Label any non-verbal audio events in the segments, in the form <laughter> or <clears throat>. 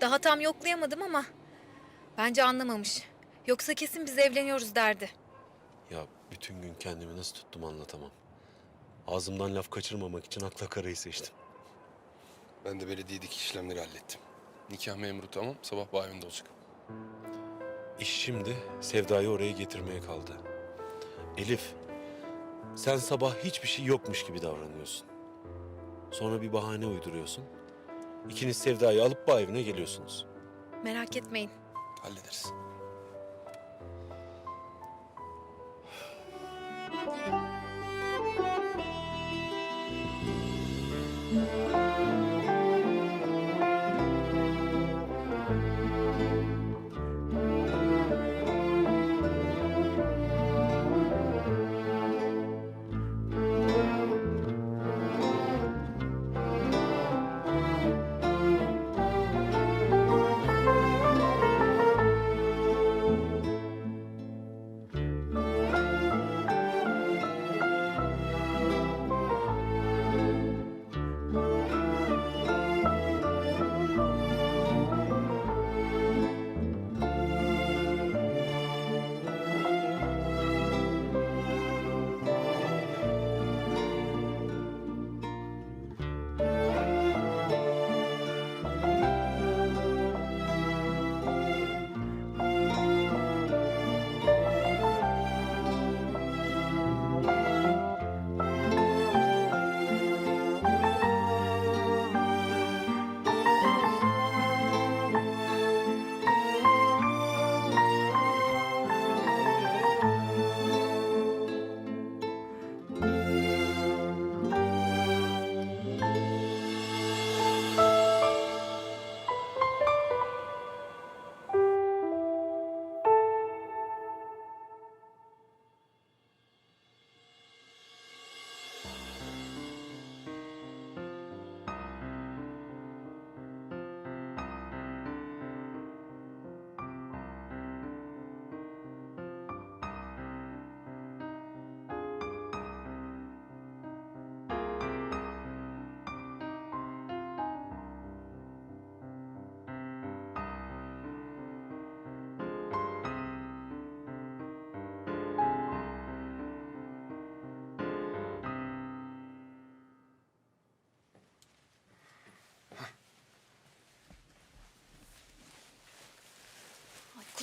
Daha tam yoklayamadım ama bence anlamamış. Yoksa kesin biz evleniyoruz derdi. Ya bütün gün kendimi nasıl tuttum anlatamam. Ağzımdan laf kaçırmamak için akla karayı seçtim. Ben de belediyedeki işlemleri hallettim. Nikah memuru tamam, sabah bayramda olacak. İş şimdi Sevda'yı oraya getirmeye kaldı. Elif, sen sabah hiçbir şey yokmuş gibi davranıyorsun. Sonra bir bahane uyduruyorsun. İkiniz Sevda'yı alıp bağ evine geliyorsunuz. Merak etmeyin. Hallederiz.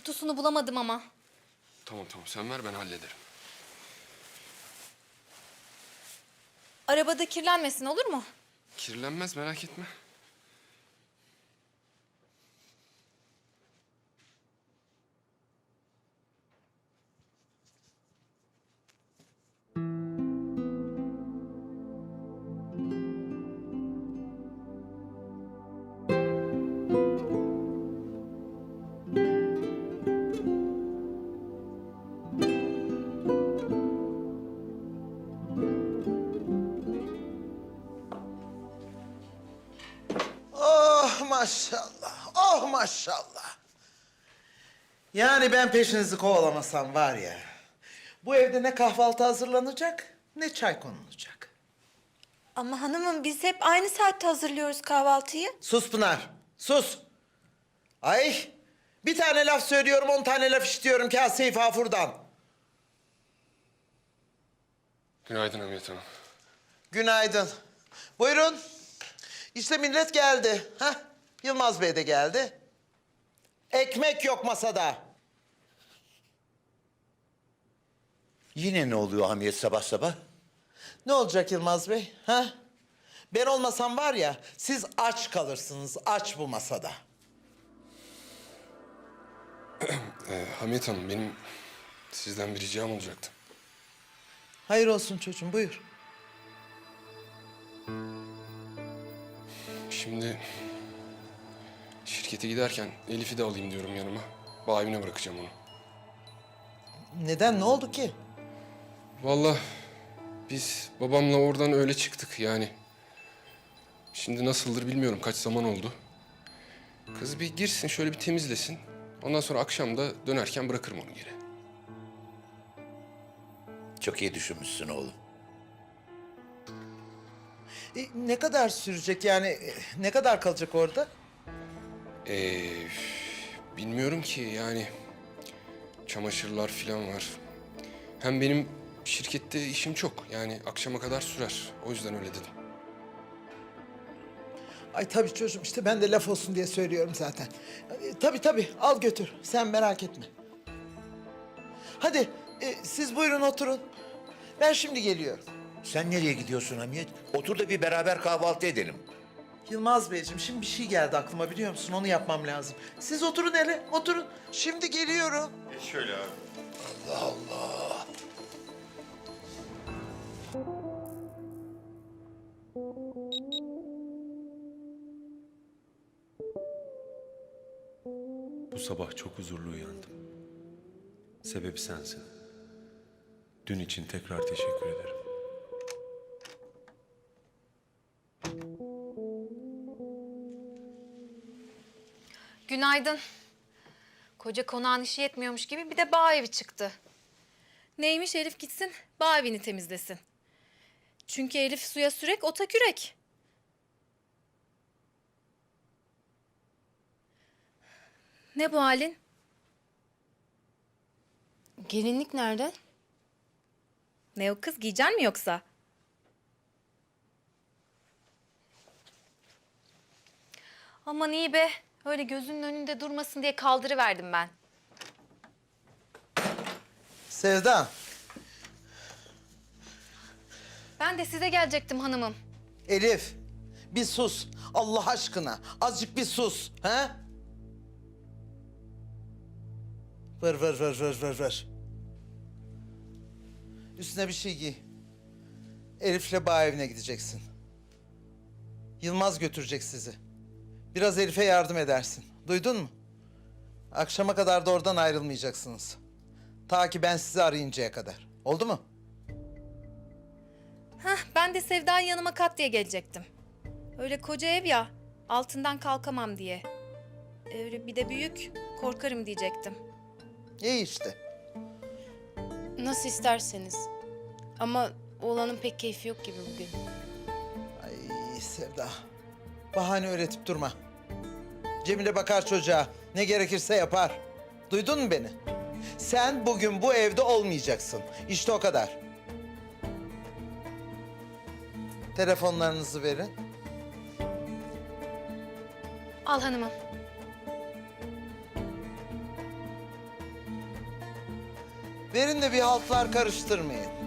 Kutusunu bulamadım ama. Tamam tamam, sen ver ben hallederim. Arabada kirlenmesin olur mu? Kirlenmez, merak etme. Maşallah, oh maşallah. Yani ben peşinizi kovalamasam var ya... ...bu evde ne kahvaltı hazırlanacak ne çay konulacak. Ama hanımım biz hep aynı saatte hazırlıyoruz kahvaltıyı. Sus Pınar, sus. Ay, bir tane laf söylüyorum, on tane laf işitiyorum kase-i fafurdan. Günaydın Hamiyet Hanım. Günaydın. Buyurun. İşte millet geldi. Hah, Yılmaz Bey de geldi. Ekmek yok masada. Yine ne oluyor Hamiyet sabah sabah? Ne olacak Yılmaz Bey? Ha? Ben olmasam var ya, siz aç kalırsınız, aç bu masada. <clears throat> Ee, Hamiyet Hanım, benim sizden bir ricam olacaktı. Hayır olsun çocuğum, buyur. Şimdi şirkete giderken Elif'i de alayım diyorum yanıma. Bağ evine bırakacağım onu. Neden, ne oldu ki? Vallahi biz babamla oradan öyle çıktık yani. Şimdi nasıldır bilmiyorum kaç zaman oldu. Kız bir girsin şöyle bir temizlesin. Ondan sonra akşam da dönerken bırakırım onu geri. Çok iyi düşünmüşsün oğlum. E, ne kadar sürecek yani, e, ne kadar kalacak orada? Ee, bilmiyorum ki yani çamaşırlar falan var. Hem benim şirkette işim çok. Yani akşama kadar sürer. O yüzden öyle dedim. Ay tabii çocuğum işte ben de laf olsun diye söylüyorum zaten. E, tabii tabii al götür sen merak etme. Hadi e, siz buyurun oturun. Ben şimdi geliyorum. Sen nereye gidiyorsun Hamiyet? Otur da bir beraber kahvaltı edelim. Yılmaz Beyciğim şimdi bir şey geldi aklıma biliyor musun? Onu yapmam lazım. Siz oturun hele oturun. Şimdi geliyorum. Bu sabah çok huzurlu uyandım. Sebebi sensin. Dün için tekrar teşekkür ederim. Günaydın. Koca konağın işi yetmiyormuş gibi bir de bağ evi çıktı. Neymiş Elif gitsin bağ evini temizlesin. Çünkü Elif suya sürek ota kürek. Ne bu halin? Gelinlik nerede? Ne o kız giyeceksin mi yoksa? Aman iyi be. Öyle gözünün önünde durmasın diye kaldırıverdim ben. Sevda, Ben de size gelecektim hanımım. Elif bir sus. Allah aşkına azıcık bir sus. He? Vır vır vır vır vır vır. Üstüne bir şey giy. Elif'le bağ evine gideceksin. Yılmaz götürecek sizi. Biraz Elif'e yardım edersin. Duydun mu? Akşama kadar da oradan ayrılmayacaksınız. Ta ki ben sizi arayıncaya kadar. Oldu mu? Hah, ben de Sevda'yı yanıma kat diye gelecektim. Öyle koca ev ya, altından kalkamam diye. Öyle bir de büyük, korkarım diyecektim. İyi işte. Nasıl isterseniz. Ama oğlanın pek keyfi yok gibi bugün. Ay Sevda. Bahane öğretip durma. Cemile bakar çocuğa. Ne gerekirse yapar. Duydun mu beni? Sen bugün bu evde olmayacaksın. İşte o kadar. Telefonlarınızı verin. Al hanımım. Verin de bir haltlar karıştırmayın.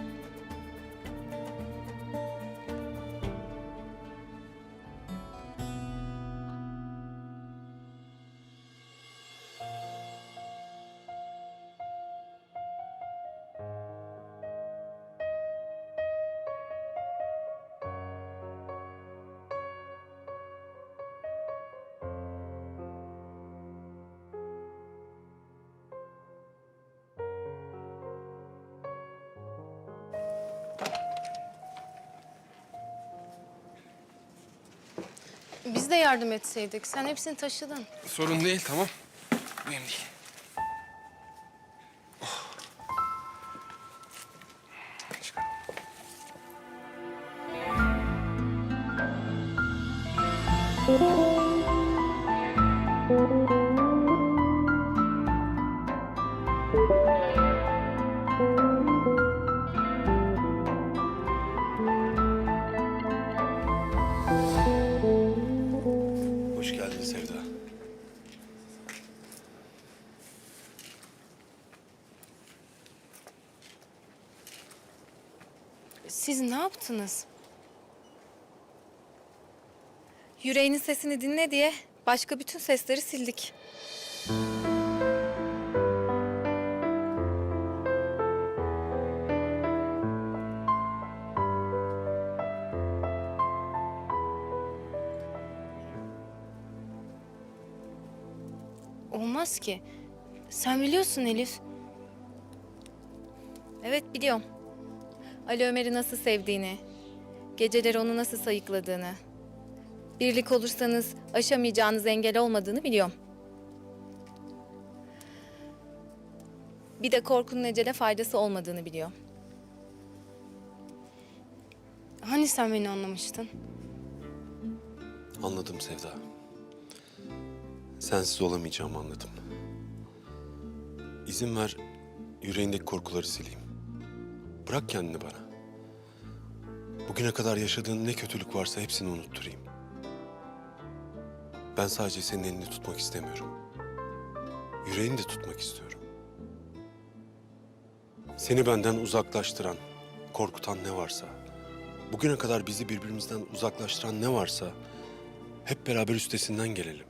Biz de yardım etseydik. Sen hepsini taşıdın. Sorun değil tamam. Mühim değil. Oh. Yaptınız? Yüreğinin sesini dinle diye başka bütün sesleri sildik. Olmaz ki. Sen biliyorsun Elif. Evet biliyorum. Ali Ömer'i nasıl sevdiğini, geceleri onu nasıl sayıkladığını, birlik olursanız aşamayacağınız engel olmadığını biliyorum. Bir de korkunun ecele faydası olmadığını biliyorum. Hani sen beni anlamıştın? Anladım Sevda. Sensiz olamayacağımı anladım. İzin ver yüreğindeki korkuları sileyim. Bırak kendini bana. Bugüne kadar yaşadığın ne kötülük varsa hepsini unutturayım. Ben sadece senin elini tutmak istemiyorum. Yüreğini de tutmak istiyorum. Seni benden uzaklaştıran, korkutan ne varsa, bugüne kadar bizi birbirimizden uzaklaştıran ne varsa hep beraber üstesinden gelelim.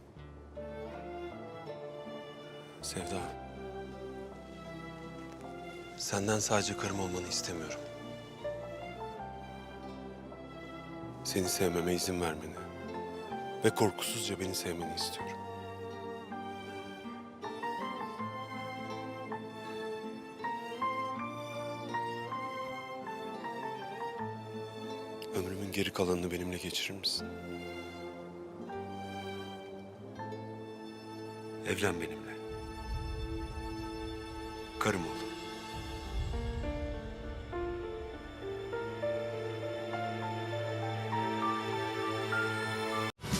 Sevda. Senden sadece karım olmanı istemiyorum. Seni sevmeme izin vermeni ve korkusuzca beni sevmeni istiyorum. Ömrümün geri kalanını benimle geçirir misin? Evlen benimle. Karım ol.